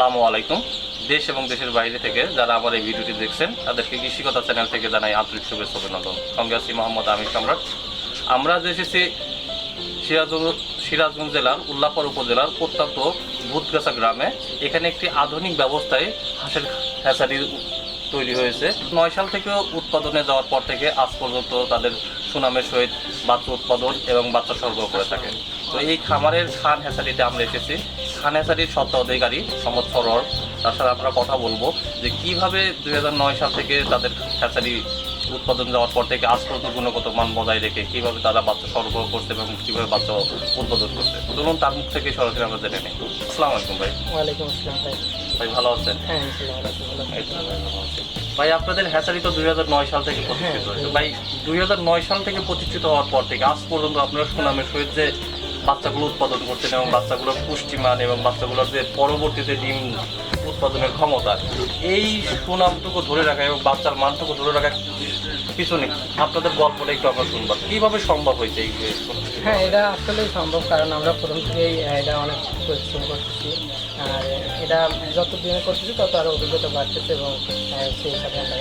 আসসালামু আলাইকুম। দেশ এবং দেশের বাইরে থেকে যারা আমার এই ভিডিওটি দেখছেন, তাদেরকে কৃষিকতা চ্যানেল থেকে জানাই আন্তরিক শুভেচ্ছা অভিনন্দন। সঙ্গে আছি মোহাম্মদ আমির সম্রাট। আমরা যে এসেছি সিরাজগঞ্জ জেলার, উল্লাপাড় উপজেলার প্রত্যন্ত ভূতগাছা গ্রামে। এখানে একটি আধুনিক ব্যবস্থায় হাঁসের হ্যাচারি তৈরি হয়েছে। নয় সাল থেকে উৎপাদনে যাওয়ার পর থেকে আজ পর্যন্ত তাদের সুনামের সহিত বাচ্চা উৎপাদন এবং বাচ্চা সরবরাহ করে থাকে। তো এই খামারের খান হ্যাচারিতে আমরা এসেছি। খান হ্যাচারির স্বত্বাধিকারী সম্মত সরোয়ার তার সাথে আমরা কথা বলব যে কীভাবে দুই হাজার নয় সাল থেকে তাদের হ্যাচারি উৎপাদন যাওয়ার পর থেকে আজ পর্যন্ত গুণগত মান বজায় রেখে কীভাবে তারা বাচ্চা সরবরাহ করছে এবং কীভাবে বাচ্চা উৎপাদন করছে। চলুন তার মুখ থেকে সরাসরি আমরা জেনে নিই। আসসালামু আলাইকুম ভাই। ওয়ালাইকুম আসসালাম ভাই। ভাই ভালো আছেন? হ্যাঁ ভাই আপনাদের হ্যাচারি তো দুই হাজার নয় সাল থেকে প্রতিষ্ঠিত হ্যাঁ। হয়েছে ভাই দুই হাজার নয় সাল থেকে প্রতিষ্ঠিত হওয়ার পর থেকে আজ পর্যন্ত আপনারা সুনামের সহিত যে বাচ্চাগুলো উৎপাদন করছেন এবং বাচ্চাগুলোর পুষ্টিমান এবং বাচ্চাগুলোর যে পরবর্তীতে ডিম উৎপাদনের ক্ষমতা, এই সুনামটুকু ধরে রাখা এবং বাচ্চার মানটুকু ধরে রাখার পিছনে আপনাদের গল্পটা একটু আমরা শুনব। কীভাবে সম্ভব হয়েছে এই হ্যাঁ এটা আসলেই সম্ভব কারণ আমরা প্রথম থেকেই এটা অনেক পরিশ্রম করতেছি। আর এটা যত দিনে করতেছি, তত আরও অভিজ্ঞতা বাড়তেছে এবং সেই সাথে আমরা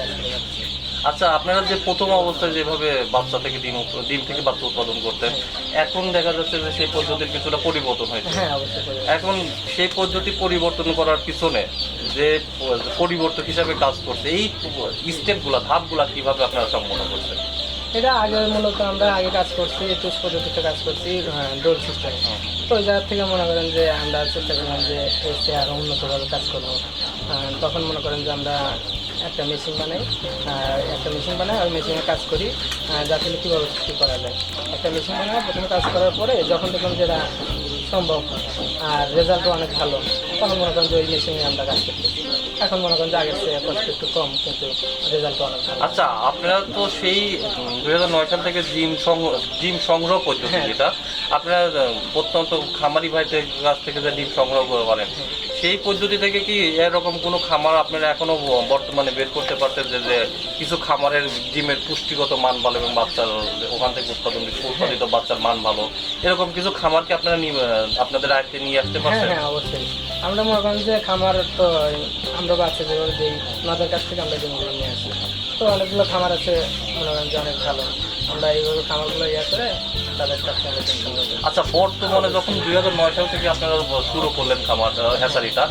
আচ্ছা আপনারা যে প্রথম অবস্থায় যেভাবে বাচ্চা থেকে ডিম ডিম থেকে বাচ্চা উৎপাদন করতেন এখন দেখা যাচ্ছে যে সেই পদ্ধতির কিছুটা পরিবর্তন হয়েছে। হ্যাঁ এখন সেই পদ্ধতি পরিবর্তন করার পিছনে যে পরিবর্তন হিসাবে কাজ করছে এই স্টেপগুলা ধাপগুলা কীভাবে আপনারা সম্পন্ন করছেন? এটা আগে মূলত আমরা আগে কাজ করছি একুশ পদ্ধতিতে কাজ করছি ডোর সিস্টেম। তো ওই জায়গা থেকে মনে করেন যে আমরা চেষ্টা করলাম যে এসে আরও উন্নতভাবে কাজ করব। তখন মনে করেন যে আমরা একটা মেশিন বানাই একটা মেশিন বানাই ওই মেশিনে কাজ করি যাতে কীভাবে কী করা যায়। একটা মেশিন বানাই প্রথমে কাজ করার পরে যখন দেখলাম যেটা সম্ভব আর রেজাল্টও অনেক ভালো তখন মনে করেন যে ওই মেশিনে আমরা কাজ করতেছি এখন মনে করেন যে আগের চেয়ে কষ্ট একটু কম কিন্তু রেজাল্টও অনেক ভালো। আচ্ছা আপনারা তো সেই দু হাজার নয় সাল থেকে জিম সংগ্রহ জিম সংগ্রহ পদ্ধতি হ্যাঁ। যেটা আপনারা প্রত্যন্ত খামারি ভাইদের কাছ থেকে যে ডিম সংগ্রহ করে করেন সেই পদ্ধতি থেকে কি এরকম কোনো খামার আপনারা এখনও বর্তমানে বের করতে পারতেন যে যে কিছু খামারের ডিমের পুষ্টিগত মান ভালো এবং বাচ্চার ওখান থেকে উৎপাদন উৎপাদিত বাচ্চার মান ভালো এরকম কিছু খামার কি আপনারা আপনাদের আয়ত্তে নিয়ে আসতে হ্যাঁ পারছেন? হ্যাঁ অবশ্যই। আমরা মনে করেন যে খামার তো আমরা বাচ্চা যেভাবে দিই ওনাদের কাছ থেকে আমরা ডিমগুলো নিয়ে আসি। তো অনেকগুলো খামার আছে মনে করেন যে অনেক ভালো। আমরা এইভাবে খামারগুলো ইয়ে করে তাদের করি। আচ্ছা বর্তমানে যখন দুই হাজার সাল থেকে আপনারা শুরু করলেন খামার হ্যাচারিটা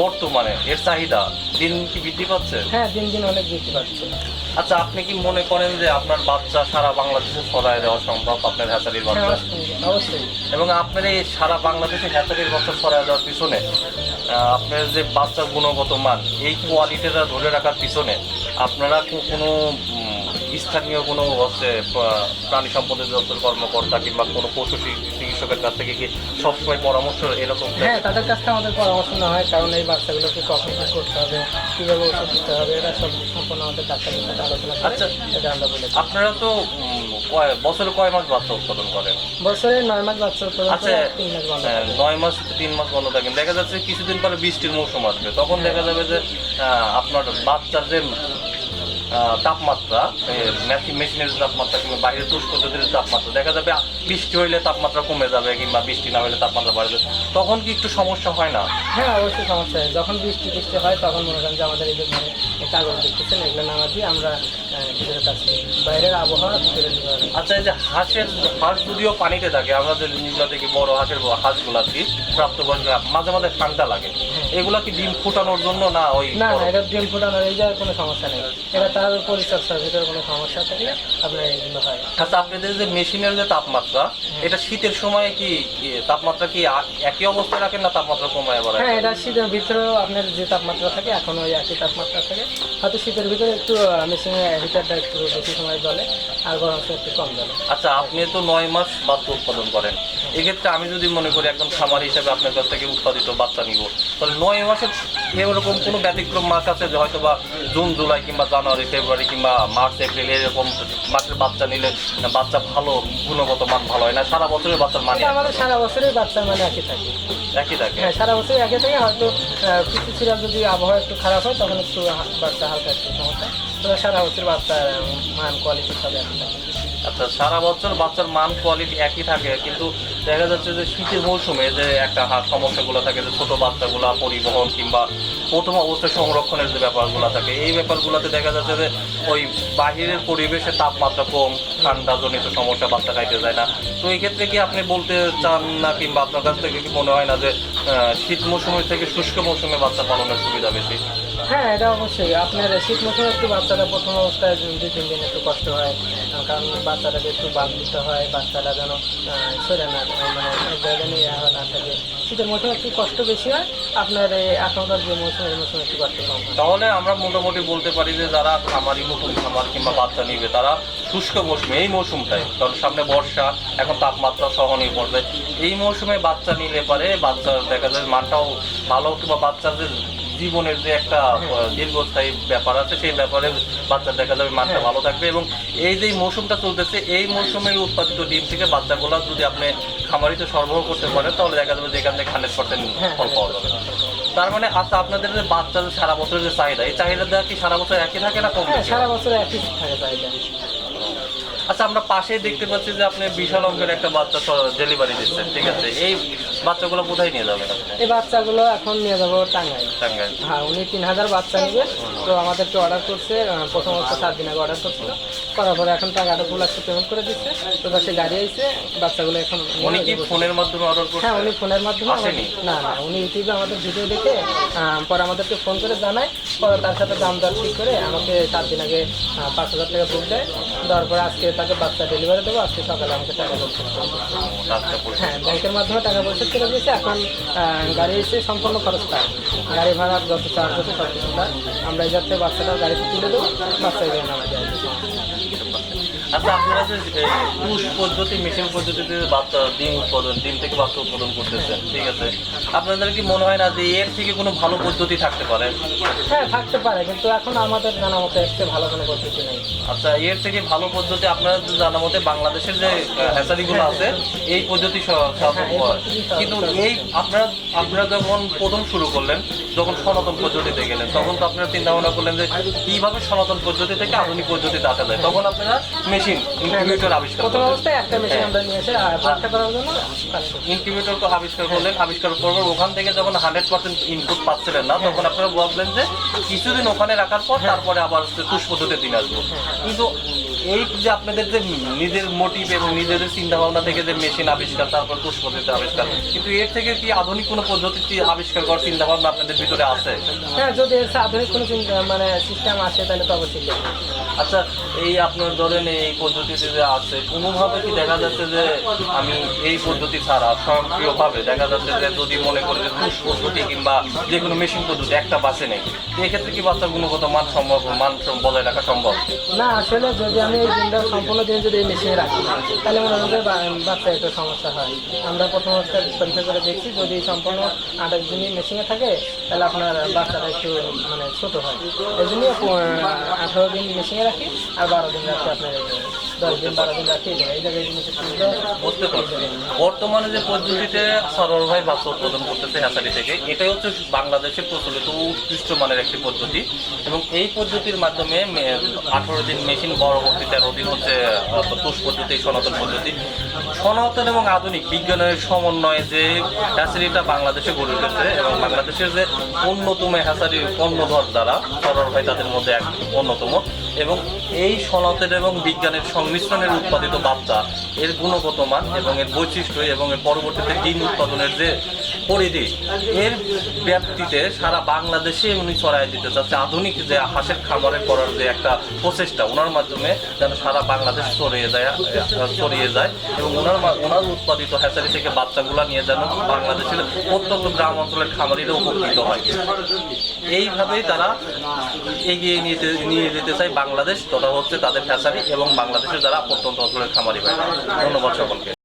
বর্তমানে এর চাহিদা দিন কি বৃদ্ধি পাচ্ছে? হ্যাঁ দিন দিন অনেক বৃদ্ধি পাচ্ছে। আচ্ছা আপনি কি মনে করেন যে আপনার বাচ্চা সারা বাংলাদেশে ছড়ায় দেওয়া সম্ভব আপনার হ্যাচারির হ্যাঁ বাচ্চা? অবশ্যই, এবং আপনার এই সারা বাংলাদেশে হ্যাচারির বাচ্চা ছড়ায় দেওয়ার পিছনে আপনার যে বাচ্চার গুণগত মান এই কোয়ালিটিটা ধরে রাখার পিছনে আপনারা কি কোনো স্থানীয় কোনো হচ্ছে প্রাণী সম্পদের দপ্তর কর্মকর্তা কিংবা কোনো পশু চিকিৎসকের কাছ থেকে কি সবসময় পরামর্শ এরকম? হ্যাঁ তাদের কাছ থেকে আমাদের পরামর্শ না হয় কারণ এই বাচ্চাগুলোকে কখন কী করতে হবে কীভাবে ওষুধ দিতে হবে এটা সব সম্পূর্ণ আমাদের ডাক্তারের সাথে আলোচনা আচ্ছা। এটা আমরা বলে আপনারা তো বছরে কয় মাস বাচ্চা উৎপাদন করেন বছরে নয় মাস বাচ্চা উৎপাদন আচ্ছা হ্যাঁ। নয় মাস তিন মাস বন্ধ থাকেন দেখা যাচ্ছে কিছুদিন পরে বৃষ্টির মৌসুম আসবে তখন দেখা যাবে যে আপনার বাচ্চার যে তাপমাত্রা মেশিনের তাপমাত্রা কিংবা বাইরের তুষ পদ্ধতির তাপমাত্রা, দেখা যাবে বৃষ্টি হইলে তাপমাত্রা কমে যাবে কিংবা বৃষ্টি না হলে তাপমাত্রা বাড়বে। তখন কি একটু সমস্যা হয় না? হ্যাঁ অবশ্যই সমস্যা হয়। যখন বৃষ্টি বৃষ্টি হয়, তখন মনে করেন যে আমাদের এই যে কাগজ দেখতেছেন, এগুলো নামা আমরা ভিতরে বাইরের আবহাওয়া ভিতরে আচ্ছা এই যে হাঁসের হাঁস যদিও পানিতে থাকে আমরা যে জিনিসগুলো দেখি বড় হাঁসের হাঁসগুলো কি প্রাপ্তবয়স্ক মাঝে মাঝে ঠান্ডা লাগে। এগুলা কি ডিম ফুটানোর জন্য না ওই না না এটা ডিম ফুটানোর এই জায়গায় কোনো সমস্যা নেই। এটা তার পরিচর্যার ভিতরে কোনো সমস্যা থাকলে আপনার এইগুলো হয় আচ্ছা আপনাদের যে মেশিনের যে তাপমাত্রা এটা শীতের সময় কি তাপমাত্রা কি একই অবস্থায় রাখেন না তাপমাত্রা কমায় বাড়ায় হ্যাঁ এটা শীতের ভিতরেও আপনার যে তাপমাত্রা থাকে এখন ওই একই তাপমাত্রা থাকে। হয়তো শীতের ভিতরে একটু মেশিনে হিটারটা একটু বেশি সময় জ্বলে আর গরম একটু কম জ্বলে। আচ্ছা আপনি তো নয় মাস বাচ্চা উৎপাদন করেন। এক্ষেত্রে আমি যদি মনে করি একজন খামার হিসেবে আপনার কাছ থেকে উৎপাদিত বাচ্চা নিব তাহলে নয় মাসের এরকম কোনো ব্যতিক্রম মাস আছে যে হয়তো বা জুন জুলাই কিংবা জানুয়ারি ফেব্রুয়ারি কিংবা মার্চ এপ্রিল এরকম মাসের বাচ্চা নিলে বাচ্চা ভালো গুণগত মান ভালো হয় না? সারা বছরের বাচ্চার মানে আমাদের সারা বছরই বাচ্চা মানে একই থাকে। একই থাকে? হ্যাঁ সারা বছর একই থাকে হয়তো কিছু সিরাপ যদি আবহাওয়া একটু খারাপ হয় তখন একটু বাচ্চা হালকা একটু সমস্যা। সারা বছর মান কোয়ালিটি আচ্ছা সারা বছর বাচ্চার মান কোয়ালিটি একই থাকে, কিন্তু দেখা যাচ্ছে যে শীতের মৌসুমে যে একটা সমস্যাগুলো থাকে, যে ছোট বাচ্চাগুলো পরিবহন কিংবা প্রথম অবস্থায় সংরক্ষণের যে ব্যাপারগুলো থাকে, এই ব্যাপারগুলোতে দেখা যাচ্ছে যে ওই বাহিরের পরিবেশে তাপমাত্রা কম ঠান্ডা জনিত সমস্যা, বাচ্চা খাইতে যায় না। তো এই ক্ষেত্রে কি আপনি বলতে চান না কিংবা আপনার কাছ থেকে কি মনে হয় না যে শীত মৌসুমের থেকে শুষ্ক মৌসুমে বাচ্চা পালনের সুবিধা বেশি? হ্যাঁ এটা অবশ্যই। আপনার শীত মৌসুমে একটু বাচ্চারা প্রথম অবস্থায় দুই তিন দিন একটু কষ্ট হয় কারণ বাচ্চাটাকে একটু বাদ দিতে হয় বাচ্চারা যেন সরে না মানে এক জায়গায় নিয়ে না থাকে। শীতের মৌসুমে একটু কষ্ট বেশি হয়, আপনার এখনকার যে মৌসুম একটু কষ্ট কম তাহলে আমরা মোটামুটি বলতে পারি যে যারা খামারি, নতুন খামার কিংবা বাচ্চা নিবে, তারা শুষ্ক মৌসুমে, এই মৌসুমটাই। কারণ সামনে বর্ষা, এখন তাপমাত্রা সহনীয় পড়বে এই মৌসুমে বাচ্চা নিলে পারে, বাচ্চার দেখা যায় মানটাও ভালো, কিংবা বাচ্চার যে জীবনের যে একটা দীর্ঘস্থায়ী ব্যাপার আছে সেই ব্যাপারে বাচ্চা দেখা যাবে মানটা ভালো থাকবে এবং এই যে মৌসুমটা চলতেছে এই মৌসুমের উৎপাদিত ডিম থেকে বাচ্চাগুলো যদি আপনি খামারিতে সরবরাহ করতে পারেন তাহলে দেখা যাবে যে এখান থেকে হান্ড্রেড পার্সেন্ট ফল পাওয়া যাবে। তার মানে আচ্ছা আপনাদের যে বাচ্চা যে সারা বছরের যে চাহিদা এই চাহিদা দেওয়া কি সারা বছর একই থাকে না কম হ্যাঁ সারা বছর একই থাকে চাহিদা। আচ্ছা আমরা পাশেই দেখতে পাচ্ছি যে আপনি বিশাল অঙ্কের একটা বাচ্চা ডেলিভারি দিচ্ছেন ঠিক আছে? এই বাচ্চাগুলো কোথায় নিয়ে যাবেন? এই বাচ্চাগুলো এখন নিয়ে যাব টাঙ্গাই টাঙ্গাইল। হ্যাঁ উনি তিন হাজার বাচ্চা নেবে। তো আমাদেরকে অর্ডার করছে আহ, প্রথম হচ্ছে সাত দিন আগে অর্ডার করছিল। করার পরে এখন টাকাটা ফুল আসছে পেমেন্ট করে দিচ্ছে। তো তার সে গাড়ি আইছে বাচ্চাগুলো এখন উনি কি ফোনের মাধ্যমে অর্ডার করছেন হ্যাঁ উনি ফোনের মাধ্যমে? না না উনি ইউটিউবে আমাদের ভিডিও দেখে পরে আমাদেরকে ফোন করে জানায়। পরে তার সাথে দাম দর ঠিক করে আমাকে সাত দিন আগে পাঁচ হাজার টাকা বুক দেয়। দেওয়ার আজকে তাকে বাচ্চা ডেলিভারি দেবো, আজকে সকালে আমাকে টাকা পরিশোধ করে। হ্যাঁ ব্যাংকের মাধ্যমে টাকা পরিশোধ করে দিয়েছে, এখন গাড়ি এসে সম্পূর্ণ খরচ তার। গাড়ি ভাড়া যত চার্জ আছে সব কিছু তার। আমরা এই বাচ্চাটা গাড়িতে তুলে দেবো বাচ্চা এগিয়ে নামা যায় আচ্ছা আপনারা যে এই, পুষ পদ্ধতি মেশিন পদ্ধতিতে বাচ্চা ডিম উৎপাদন ডিম থেকে বাচ্চা উৎপাদন করতেছেন ঠিক আছে? আপনাদের কি মনে হয় না যে এর থেকে কোনো ভালো পদ্ধতি থাকতে পারে? হ্যাঁ থাকতে পারে কিন্তু এখন আমাদের জানা মতো একটু ভালো কোনো পদ্ধতি নেই। আচ্ছা এর থেকে ভালো পদ্ধতি আপনারা যে জানা মতে বাংলাদেশের যে হ্যাচারিগুলো আছে এই পদ্ধতি স- সব হ্যাঁ, এই হয়। পদ্ধতি সব- কিন্তু এই আপনারা আপনারা যখন প্রথম শুরু করলেন যখন সনাতন পদ্ধতিতে গেলেন তখন তো আপনারা চিন্তা ভাবনা করলেন যে কীভাবে সনাতন পদ্ধতি থেকে আধুনিক পদ্ধতিতে আসা যায়? তখন আপনারা মেশিন ইনকিউবেটর আবিষ্কার প্রথম অবস্থায় একটা মেশিন হ্যাঁ। আমরা নিয়ে এসে পরীক্ষা করার জন্য। ইনকিউবেটর আবিষ্কার করলেন আবিষ্কার করবার ওখান থেকে যখন হান্ড্রেড পার্সেন্ট ইনপুট পাচ্ছিলেন না তখন আপনারা ভাবলেন যে কিছুদিন ওখানে রাখার পর তারপরে আবার তুষ পদ্ধতিতে দিন আসব কিন্তু এই যে আপনাদের যে নিজের মোটিভ এবং নিজেদের চিন্তা ভাবনা থেকে যে মেশিন আবিষ্কার তারপর তুষ পদ্ধতি আবিষ্কার কিন্তু এর থেকে কি আধুনিক কোনো পদ্ধতি আবিষ্কার করার চিন্তা ভাবনা আপনাদের ভিতরে আছে হ্যাঁ যদি আধুনিক কোনো মানে সিস্টেম আসে তাহলে তো অবশ্যই। আচ্ছা এই আপনার ধরেন এই পদ্ধতিতে যে আছে, কোনোভাবে কি দেখা যাচ্ছে যে আমি এই পদ্ধতি ছাড়া স্বয়ংক্রিয়ভাবে দেখা যাচ্ছে যে যদি মনে করি যে পুষ পদ্ধতি কিংবা যে কোনো মেশিন পদ্ধতি একটা বাসে নেই এক্ষেত্রে কি বাচ্চার গুণগত মান সম্ভব মান বজায় রাখা সম্ভব? না, আসলে যদি আমি এই দিনটা সম্পূর্ণ দিন যদি এই মেশিনে রাখি, তাহলে মনে হয় বাচ্চা একটু সমস্যা হয়। আমরা প্রথম অবস্থায় পরীক্ষা করে দেখছি, যদি সম্পূর্ণ আঠাশ দিনই মেশিনে থাকে, তাহলে আপনার বাচ্চাটা একটু মানে ছোট হয়। এই জন্য আঠারো দিন মেশিনে রাখি, আর বারো দিন রাখি আপনার Thank you. বর্তমানে যে পদ্ধতিতে সরল ভাই বাচ্চা উৎপাদন করতেছে হ্যাচারি থেকে, এটাই হচ্ছে বাংলাদেশে প্রচলিত উৎকৃষ্ট মানের একটি পদ্ধতি। এবং এই পদ্ধতির মাধ্যমে আঠারো দিন মেশিন পরবর্তী তেরো দিন হচ্ছে তুষ পদ্ধতি, সনাতন পদ্ধতি। সনাতন এবং আধুনিক বিজ্ঞানের সমন্বয়ে যে হ্যাচারিটা বাংলাদেশে গড়ে উঠেছে এবং বাংলাদেশের যে অন্যতম হ্যাচারি কর্ণধর দ্বারা সরল ভাই তাদের মধ্যে এক অন্যতম। এবং এই সনাতন এবং বিজ্ঞানের সংমিশ্রণের উৎপাদিত বাচ্চা এর গুণগত মান এবং এর বৈশিষ্ট্য এবং এর পরবর্তীতে ডিম উৎপাদনের যে পরিধি। এর ব্যাপ্তিতে সারা বাংলাদেশে উনি ছড়াই দিতে চাচ্ছে। আধুনিক যে হাঁসের খামারে করার যে একটা প্রচেষ্টা, ওনার মাধ্যমে যেন সারা বাংলাদেশ ছড়িয়ে যায় ছড়িয়ে যায় এবং ওনার ওনার উৎপাদিত হ্যাচারি থেকে বাচ্চাগুলো নিয়ে যেন বাংলাদেশের প্রত্যন্ত গ্রাম অঞ্চলের খামারিরা উপকৃত হয়। এইভাবেই তারা এগিয়ে নিতে, নিয়ে যেতে চায় বাংলাদেশ। তথা হচ্ছে তাদের হ্যাচারি এবং বাংলাদেশের যারা প্রত্যন্ত অঞ্চলের খামারি ভাই ধন্যবাদ সকলকে।